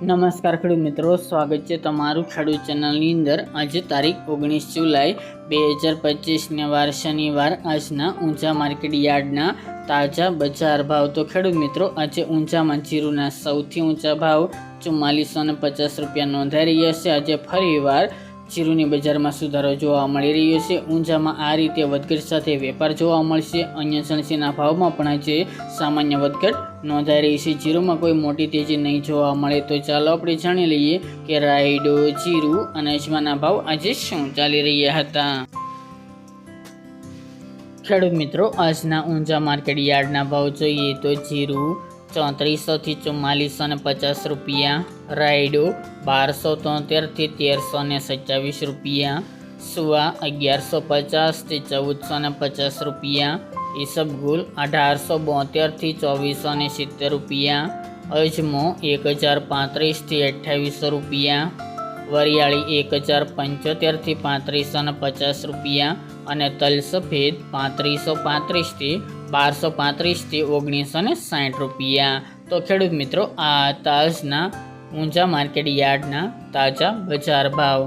નમસ્કાર ખેડૂત મિત્રો, સ્વાગત છે તમારું ખેડૂત ચેનલની અંદર. આજે તારીખ ઓગણીસ જુલાઈ બે હજાર પચીસને વાર શનિવાર. આજના ઊંચા માર્કેટ યાર્ડના તાજા બજાર ભાવ. તો ખેડૂત મિત્રો, આજે ઊંચામાં જીરુના સૌથી ઊંચા ભાવ ચુમ્માલીસો ને પચાસ રૂપિયા નોંધાઈ રહ્યા છે. આજે ફરીવાર જીરુની બજારમાં સુધારો જોવા મળી રહ્યો છે. ઊંચામાં આ રીતે વધઘટ સાથે વેપાર જોવા મળશે. અન્ય સણસીના ભાવમાં પણ આજે સામાન્ય વધઘટ નોંધાઈ રહી છે. જીરુમાં કોઈ મોટી તેજી નહીં જોવા મળે તો ચાલો આપણે જાણી લઈએ કે રાયડો જીરું અને અજમાના ભાવ આજે શું ચાલી રહ્યા હતા. ખેડૂત મિત્રો, આજના ઊંચા માર્કેટ યાર્ડના ભાવ જોઈએ તો જીરું ચોત્રીસોથી ચુમ્માલીસો ને પચાસ રૂપિયા. રાયડો બારસો તોતેરથી તેરસો ને સત્યાવીસ રૂપિયા. સુવા અગિયારસો પચાસથી ચૌદસો ને પચાસ રૂપિયા. ઈસબગુલ અઢારસો બોતેરથી ચોવીસો ને સિત્તેર રૂપિયા. અજમો એક હજાર પાંત્રીસથી અઠ્યાવીસો રૂપિયા. વરિયાળી એક હજાર પંચોતેરથી પાંત્રીસો ને પચાસ રૂપિયા. અને તલ સફેદ પાંત્રીસો પાંત્રીસથી બારસો પાંત્રીસથી ઓગણીસો ને સાઠ રૂપિયા. તો ખેડૂત મિત્રો, આ તાજના ઊંચા માર્કેટ યાર્ડના તાજા બજાર ભાવ.